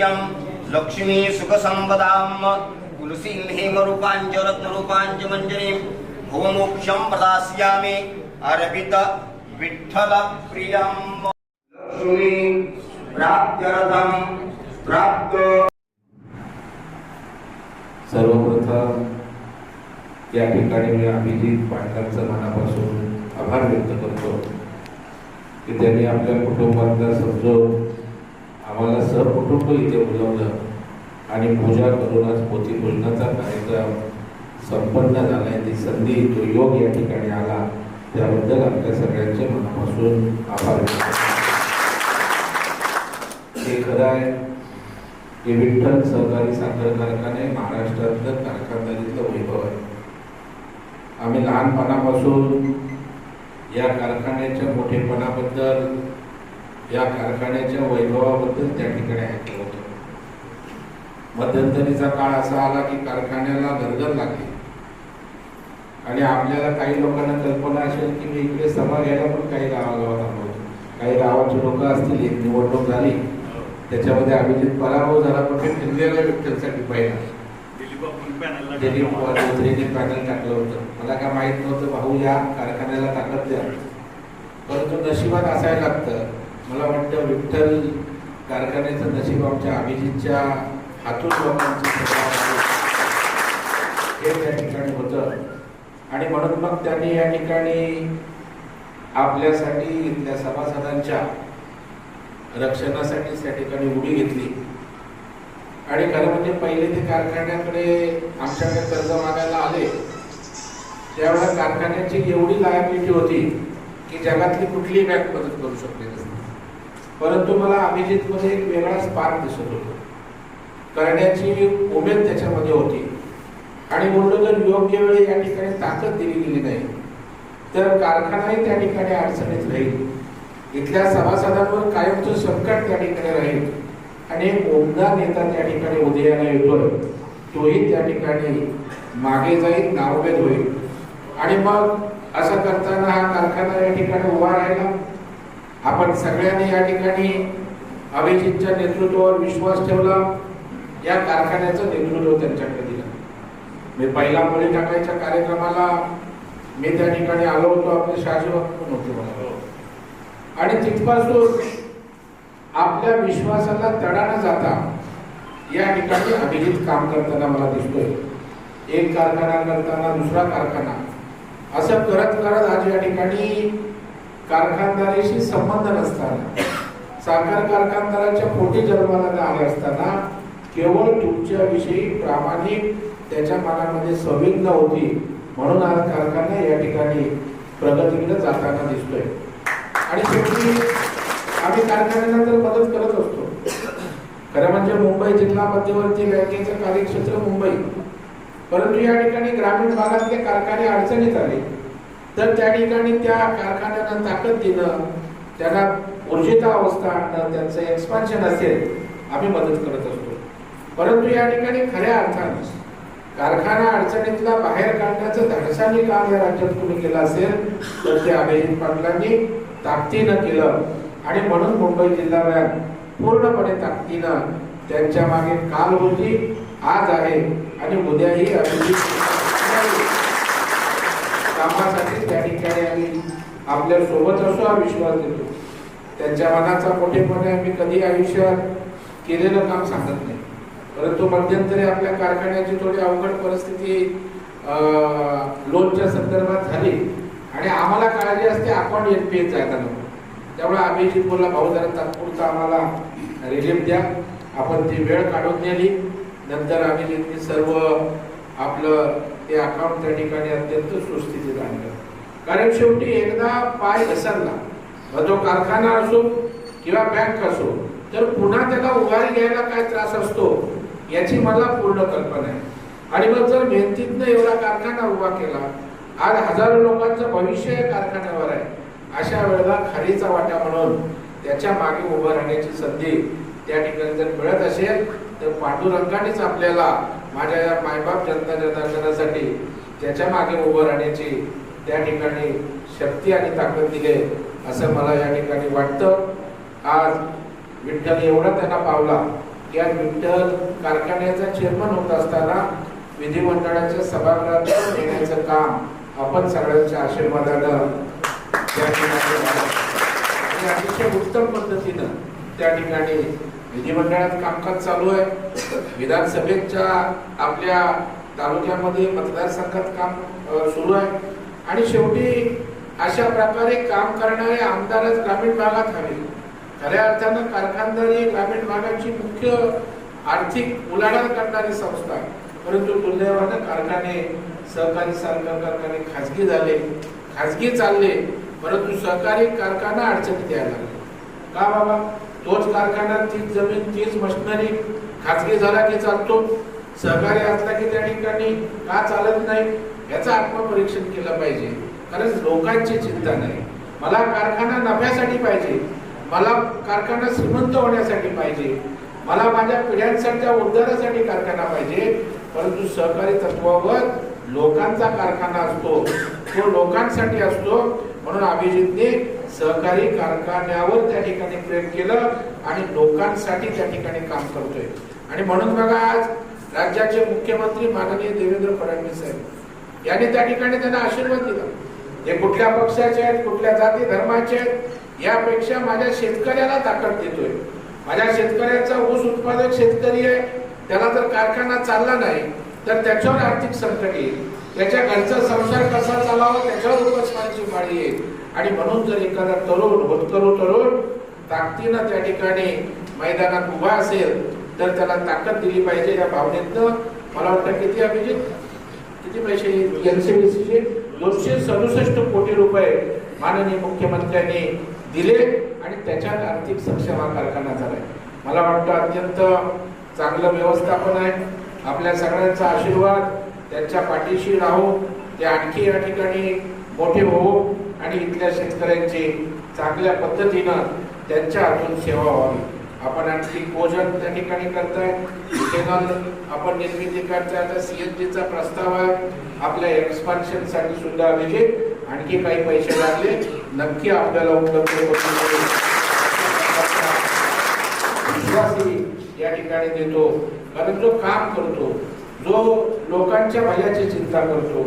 सौख्यम लक्ष्मी सुख संपदाम तुलसीं हेमरूपांच रत्नरूपांच मंजरी भवमोक्षं प्रदास्यामि। अर्पित विठ्ठल प्रियम लक्ष्मी प्राप्त्यर्थं प्राप्त। सर्वप्रथम या ठिकाणी मी अभिजित पाटलांचं मनापासून आभार व्यक्त करतो की त्यांनी आपल्या कुटुंबातला समजून आम्हाला सहकुटुंब इथे बोलवलं. आणि पूजा करून आज पोथीपूजनाचा कार्यक्रम संपन्न झाला ती संधी तो योग या ठिकाणी आला. त्याबद्दल आपल्या सगळ्यांचे मनापासून आभार हे खरं आहे. हे विठ्ठल सहकारी साखर कारखाने महाराष्ट्रातलं कारखानदारीतलं वैभव आहे. आम्ही लहानपणापासून या कारखान्याच्या मोठेपणाबद्दल या कारखान्याच्या वैभवाबद्दल त्या ठिकाणी ऐकलं होतं. मध्यंतरीचा काळ असा आला की कारखान्याला गरगर लागली. आणि आपल्याला काही लोकांना कल्पना असेल की मी इकडे सभा घ्यायला पण काही गावागावात आलो होतो. काही गावाची लोक असतील एक निवडणूक झाली. त्याच्यामध्ये अभिजित पराभव झाला पण मी फिरलेला व्यक्तींसाठी पहिला. दिलीप चौधरीने पॅनल टाकलं होतं. मला काय माहीत नव्हतं भाऊ या कारखान्याला ताकद द्या. परंतु नशिबात असायला लागतं. मला वाटतं विठ्ठल कारखान्याचं नशीब आमच्या अभिजितच्या हातून हे त्या ठिकाणी होतं. आणि म्हणून मग त्यांनी या ठिकाणी आपल्यासाठी इथल्या सभासदांच्या रक्षणासाठी त्या ठिकाणी उडी घेतली. आणि खरं म्हणजे पहिले ते कारखान्याकडे आमच्याकडे कर्ज मागायला आले. त्यावेळेला कारखान्याची एवढी लायबिलिटी होती की जगातली कुठलीही बँक मदत करू शकते परंतु मला अभिजितमध्ये एक वेगळा स्पार्क दिसत होतो. करण्याची उमेद त्याच्यामध्ये होती. आणि म्हणून जर योग्य वेळी या ठिकाणी ताकद दिली गेली नाही तर कारखानाही त्या ठिकाणी अडचणीत राहील. इथल्या सभासदांवर कायमचं संकट त्या ठिकाणी राहील. आणि एक ओमदा नेता त्या ठिकाणी उदयाला येतोय तोही त्या ठिकाणी मागे जाईल नावभेद होईल. आणि मग असं करताना हा कारखाना या ठिकाणी उभा राहिला. आपण सगळ्यांनी या ठिकाणी अभिजितच्या नेतृत्वावर विश्वास ठेवला. या कारखान्याचं नेतृत्व त्यांच्याकडे दिलं. मी पहिला मुली टाकायच्या कार्यक्रमाला मी त्या ठिकाणी आलो होतो. आपले पण होते मला. आणि तिथपासून आपल्या विश्वासाला तडा न जाता या ठिकाणी अभिजित काम करताना मला दिसतोय. एक कारखाना करताना दुसरा कारखाना. असं करत करत आज या ठिकाणी कारखानदारीशी संबंध नसताना साखर कारखानदाराच्या पोटी जन्माला आले असताना केवळ तुमच्याविषयी प्रामाणिक त्याच्या मनामध्ये संवेदना होती म्हणून आज कारखाना या ठिकाणी प्रगतीकडे जाताना दिसतोय. आणि शेवटी आम्ही कारखान्यांना तर मदत करत असतो. खरं म्हणजे मुंबई जिल्हा मध्यवर्ती बँकेचं कार्यक्षेत्र मुंबई. परंतु या ठिकाणी ग्रामीण भागातले कारखाने अडचणीत आले. तर त्या ठिकाणी त्या कारखान्यांना ताकद देणं त्यांना ऊर्जिता अवस्था आणणं त्यांचं एक्सपान्शन असेल आम्ही मदत करत असतो. परंतु या ठिकाणी खऱ्या अर्थाने कारखाना अडचणीतला बाहेर काढण्याचं धाडसाने काम या राज्यात कोणी केलं असेल तर ते अभिजित पाटलांनी ताकदीनं केलं. आणि म्हणून मुंबई जिल्हा बँक पूर्णपणे ताकदीनं त्यांच्या मागे काल होती आज आहे. आणि उद्याही अभिजित कामासाठी त्या ठिकाणी आम्ही आपल्यासोबत असो हा विश्वास देतो. त्यांच्या मनाचा मोठेपणे आम्ही कधी आयुष्यात केलेलं काम सांगत नाही. परंतु मध्यंतरी आपल्या कारखान्याची थोडी अवघड परिस्थिती लोनच्या संदर्भात झाली आणि आम्हाला काळजी असते आपण एन पी एस जायला नको. त्यामुळे अभिजित बोलला भाऊ जरा तात्पुरता आम्हाला रिलीफ द्या. आपण ती वेळ काढून नेली. नंतर अभिजितनी सर्व आपलं ते अकाउंट त्या ठिकाणी अत्यंत सुस्थितीत आणलं. कारण शेवटी एकदा पाय घसरला मग तो कारखाना असो किंवा बँक असो तर पुन्हा त्याला उभारी घ्यायला काय त्रास असतो याची मला पूर्ण कल्पना आहे. आणि मग जर मेहनतीतनं एवढा कारखाना उभा केला आज हजारो लोकांचं भविष्य या कारखान्यावर आहे. अशा वेळेला खालीचा वाटा म्हणून त्याच्यामागे उभं राहण्याची संधी त्या ठिकाणी जर मिळत असेल तर पांडुरंगानेच आपल्याला माझ्या या मायबाप जनता जनार्दनासाठी त्याच्यामागे उभं राहण्याची त्या ठिकाणी शक्ती आणि ताकद दिली असं मला या ठिकाणी वाटतं. आज विठ्ठल एवढा त्यांना पावला या विठ्ठल कारखान्याचा चेअरमन होत असताना विधिमंडळाच्या सभागृहात येण्याचं काम आपण सगळ्यांच्या आशीर्वादानं त्या ठिकाणी अतिशय उत्तम पद्धतीनं त्या ठिकाणी विधिमंडळात कामकाज चालू आहे. विधानसभेच्या आपल्या तालुक्यामध्ये मतदारसंघात काम सुरू आहे. आणि शेवटी अशा प्रकारे काम करणारे आमदारच ग्रामीण भागात हवे. खऱ्या अर्थानं कारखानदारी ग्रामीण भागाची मुख्य आर्थिक उलाढाल करणारी संस्था आहे. परंतु दुर्दैवानं कारखाने सहकारी साखर कारखाने खाजगी झाले खाजगी चालले परंतु सहकारी कारखाना अडचणीत यायला लागले. का बाबा? तोच कारखाना तीच जमीन तीच मशिनरी. खाजगी झाला की चालतो. सहकारी असला की त्या ठिकाणी का चालत नाही याचं आत्मपरीक्षण केलं पाहिजे. कारण लोकांची चिंता नाही. मला कारखाना नफ्यासाठी पाहिजे. मला कारखाना श्रीमंत होण्यासाठी पाहिजे. मला माझ्या पिढ्यांसाठीच्या उद्धारासाठी कारखाना पाहिजे. परंतु सहकारी तत्वावर लोकांचा कारखाना असतो. तो लोकांसाठी असतो. म्हणून अभिजितने सहकारी कारखान्यावर त्या ठिकाणी प्रेम केलं आणि लोकांसाठी त्या ठिकाणी काम करतोय. आणि म्हणून बघा आज राज्याचे मुख्यमंत्री माननीय देवेंद्र फडणवीस साहेब यांनी त्या ठिकाणी त्यांना आशीर्वाद दिला. ते कुठल्या पक्षाचे आहेत कुठल्या जाती धर्माचे आहेत यापेक्षा माझ्या शेतकऱ्याला ताकद देतोय. माझ्या शेतकऱ्याचा ऊस उत्पादक शेतकरी आहे त्याला जर कारखाना चालला नाही तर त्याच्यावर आर्थिक संकट येईल. त्याच्या घरचा संसार कसा चालावा त्याच्यावर उपस्मानाची पाळी येईल. आणि म्हणून जर एखादा तरुण होतकरू तरुण ताकदीनं त्या ठिकाणी मैदानात उभा असेल तर त्याला ताकद दिली पाहिजे या भावनेतनं. मला वाटतं किती अभिजित? किती पैसे एनसीडीसीचे दोनशे सदुसष्ट कोटी रुपये माननीय मुख्यमंत्र्यांनी दिले आणि त्याच्यात आर्थिक सक्षम हा कारखाना झालाय. मला वाटतं अत्यंत चांगलं व्यवस्थापन आहे. आपल्या सगळ्यांचा आशीर्वाद त्यांच्या पाठीशी राहू ते आणखी या ठिकाणी मोठे होऊ आणि इथल्या शेतकऱ्यांची चांगल्या पद्धतीनं त्यांच्या हातून सेवा व्हावी. आपण आणखी भोजन त्या ठिकाणी करताय. इथेनॉल आपण निर्मिती करताय. आता सी एन जीचा प्रस्ताव आहे. आपल्या एक्सपान्शनसाठी सुद्धा अभिजित आणखी काही पैसे लागले. नक्की आपल्याला उपलब्ध विश्वासही या ठिकाणी देतो. कारण जो काम करतो जो लोकांच्या भल्याची चिंता करतो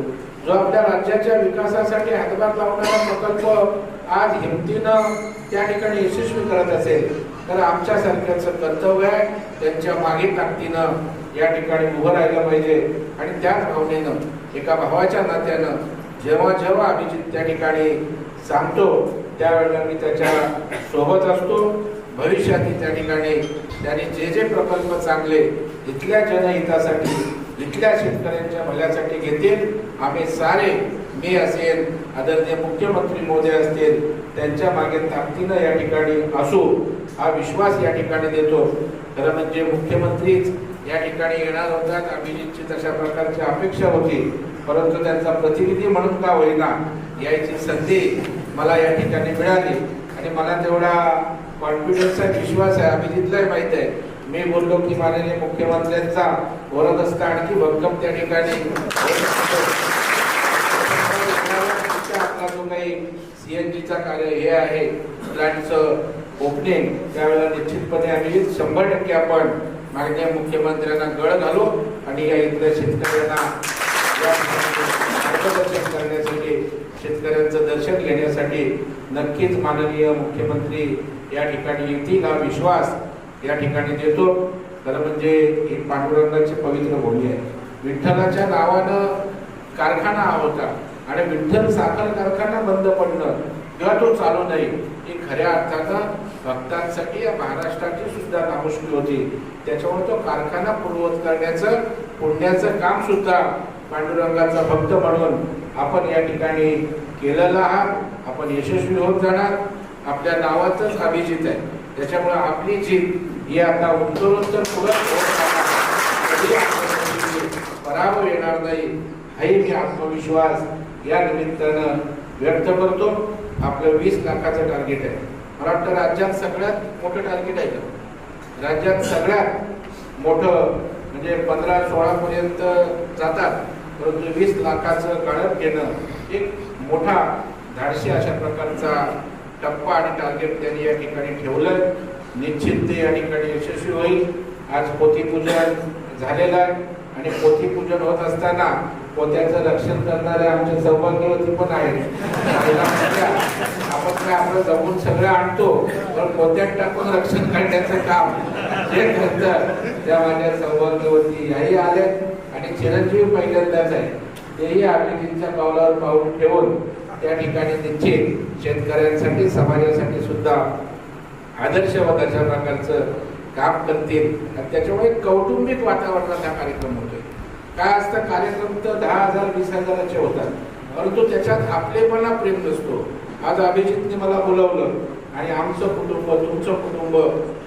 जो आपल्या राज्याच्या विकासासाठी हातभार लावणारा प्रकल्प आज हिमतीनं त्या ठिकाणी यशस्वी करत असेल तर आमच्यासारख्याचं कर्तव्य आहे त्यांच्या मागे ताकदीनं या ठिकाणी उभं राहिलं पाहिजे. आणि त्याच भावनेनं एका भावाच्या नात्यानं जेव्हा जेव्हा अभिजित त्या ठिकाणी सांगतो त्यावेळेला मी त्याच्या सोबत असतो. भविष्यातही त्या ठिकाणी त्यांनी जे जे प्रकल्प चांगले इथल्या जनहितासाठी इथल्या शेतकऱ्यांच्या भल्यासाठी घेतील. आम्ही सारे मी असेल आदरणीय मुख्यमंत्री मोदी असतील त्यांच्या मागे ताकदीनं या ठिकाणी असू हा विश्वास या ठिकाणी देतो. खरं म्हणजे मुख्यमंत्रीच या ठिकाणी येणार होतात अभिजितची तशा प्रकारची अपेक्षा होती. परंतु त्यांचा प्रतिनिधी म्हणून का होईना यायची संधी मला या ठिकाणी मिळाली. आणि मला तेवढा कॉन्फिडन्स आहे विश्वास आहे अभिजितलाही माहीत आहे. मी बोललो की माननीय मुख्यमंत्र्यांचा बोलत असता आणखी भक्कम त्या ठिकाणी. आपला जो काही सीएनजीचा कार्य हे आहे. प्लॅनचं ओपनिंग. त्यावेळेला निश्चितपणे आम्ही शंभर टक्के आपण माननीय मुख्यमंत्र्यांना गळ घालू आणि या इथल्या शेतकऱ्यांना मार्गदर्शन करण्यासाठी शेतकऱ्यांचं दर्शन घेण्यासाठी नक्कीच माननीय मुख्यमंत्री या ठिकाणी येतील हा विश्वास. या ठिकाणी देतो. खरं म्हणजे ही पांडुरंगाची पवित्र भूमी आहे. विठ्ठलाच्या नावानं कारखाना हा होता आणि विठ्ठल साखर कारखाना बंद पडणं किंवा तो चालू नाही. ही खऱ्या अर्थानं भक्तांसाठी या महाराष्ट्राची सुद्धा नामुष्की होती. त्याच्यामुळे तो कारखाना पूर्ववत करण्याचं पुण्याचं काम सुद्धा पांडुरंगाचा भक्त म्हणून आपण या ठिकाणी केलेलं आहात. आपण यशस्वी होत जाणार. आपल्या नावातच अभिजित आहे. त्याच्यामुळे आपली जीत हे आता उत्तरोत्तर पुढे पराभव येणार नाही हाही मी आत्मविश्वास या निमित्तानं व्यक्त करतो. आपलं वीस लाखाचं टार्गेट आहे. मला वाटतं राज्यात सगळ्यात मोठं टार्गेट आहे का? राज्यात सगळ्यात मोठं म्हणजे पंधरा सोळापर्यंत जातात. परंतु वीस लाखाचं गाळप घेणं एक मोठा धाडशी अशा प्रकारचा टप्पा आणि टार्गेट त्यांनी या ठिकाणी ठेवलं निश्चित ते या ठिकाणी यशस्वी होईल. आज पोथीपूजन झालेलं आहे. आणि पोथीपूजन होत असताना पोत्याचं रक्षण करणारे आमचे सौभाग्यवती पण आहेत. आपण काय आपलं जमून सगळं आणतो पण पोत्यात टाकून रक्षण करण्याचं काम जे करतं त्या माझ्या सौभाग्यवती याही आल्या आणि चिरंजीव पहिल्यांदाच आहे. तेही अभिजीतच्या पावलावर पाऊल ठेवून त्या ठिकाणी निश्चित शेतकऱ्यांसाठी समाजासाठी सुद्धा आदर्श व तशा प्रकारचं काम करतील. आणि त्याच्यामुळे कौटुंबिक वातावरणात हा कार्यक्रम होतोय. काय असतं कार्यक्रम तर दहा हजार वीस हजाराचे होतात. परंतु त्याच्यात आपलेपणा प्रेम नसतो. आज अभिजितने मला बोलवलं आणि आमचं कुटुंब तुमचं कुटुंब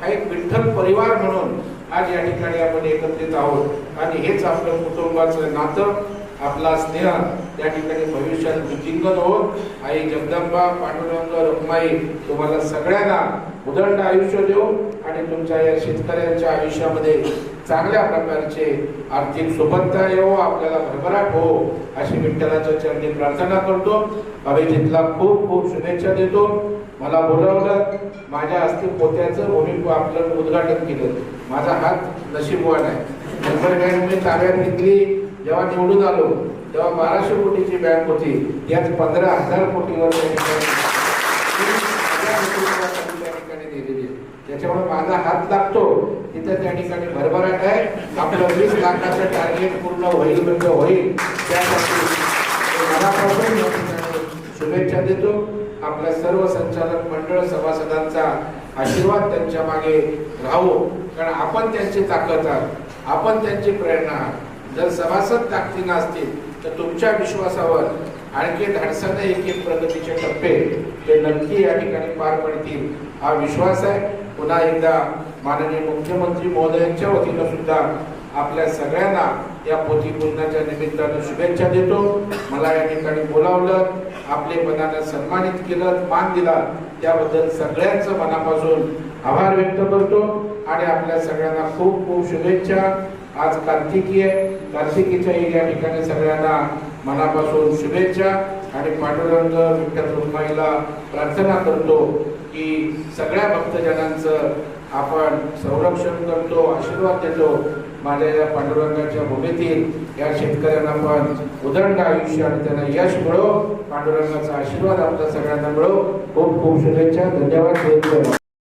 हा एक विठ्ठल परिवार म्हणून आज या ठिकाणी आपण एकत्रित आहोत. आणि हेच आपलं कुटुंबाचं नातं आपला स्नेह त्या ठिकाणी भविष्यात वृद्धिंगत होत. आई जगदंबा पांडुरंग रुक्माई तुम्हाला सगळ्यांना उदंड आयुष्य देऊ आणि तुमच्या या शेतकऱ्यांच्या आयुष्यामध्ये चांगल्या प्रकारचे आर्थिक सुबत्ता येऊ आपल्याला भरभराट हो अशी विठ्ठलाच्या चरणी प्रार्थना करतो. अभिजितला खूप खूप शुभेच्छा देतो. मला बोलावलं माझ्या हस्ते पोत्याचं भूमी आपलं उद्घाटन केलं. माझा हात नशीबवान आहे. नंबर बँक मी ताब्यात घेतली. जेव्हा निवडून आलो तेव्हा बाराशे कोटीची बँक होती. यात पंधरा हजार कोटीवर त्या ठिकाणी तीस हजार कोटीवर त्या ठिकाणी दिलेली आहे. त्याच्यामुळे माझा हात लागतो. तिथं त्या ठिकाणी भरभराट आहे. आपलं वीस लाखाचं टार्गेट पूर्ण होईल म्हणजे होईल. त्यासाठी मनापासून या ठिकाणी शुभेच्छा देतो. आपल्या सर्व संचालक मंडळ सभासदांचा आशीर्वाद त्यांच्या मागे राहू. कारण आपण त्यांची ताकद आहात. आपण त्यांची प्रेरणा आहात. जर सभासद ताकदीनं असतील तर तुमच्या विश्वासावर आणखी धाडसाने एक एक प्रगतीचे टप्पे ते नक्की या ठिकाणी पार पडतील हा विश्वास आहे. पुन्हा एकदा माननीय मुख्यमंत्री महोदयांच्या वतीनं सुद्धा आपल्या सगळ्यांना या पोथी पूजनाच्या निमित्तानं शुभेच्छा देतो. मला या ठिकाणी बोलावलं आपले मनानं सन्मानित केलं मान दिला. त्याबद्दल सगळ्यांचं मनापासून आभार व्यक्त करतो आणि आपल्या सगळ्यांना खूप खूप शुभेच्छा. आज कार्तिकी आहे कार्तिकीच्याही या ठिकाणी सगळ्यांना मनापासून शुभेच्छा आणि पांडुरंग विठ्ठल रुक्माईला प्रार्थना करतो की सगळ्या भक्तजनांचं आपण संरक्षण करतो आशीर्वाद देतो. माझ्या या पांडुरंगाच्या भूमीतील या शेतकऱ्यांना पण उदंड आयुष्य आणि त्यांना यश मिळो. पांडुरंगाचा आशीर्वाद आपल्या सगळ्यांना मिळो. खूप खूप शुभेच्छा. धन्यवाद.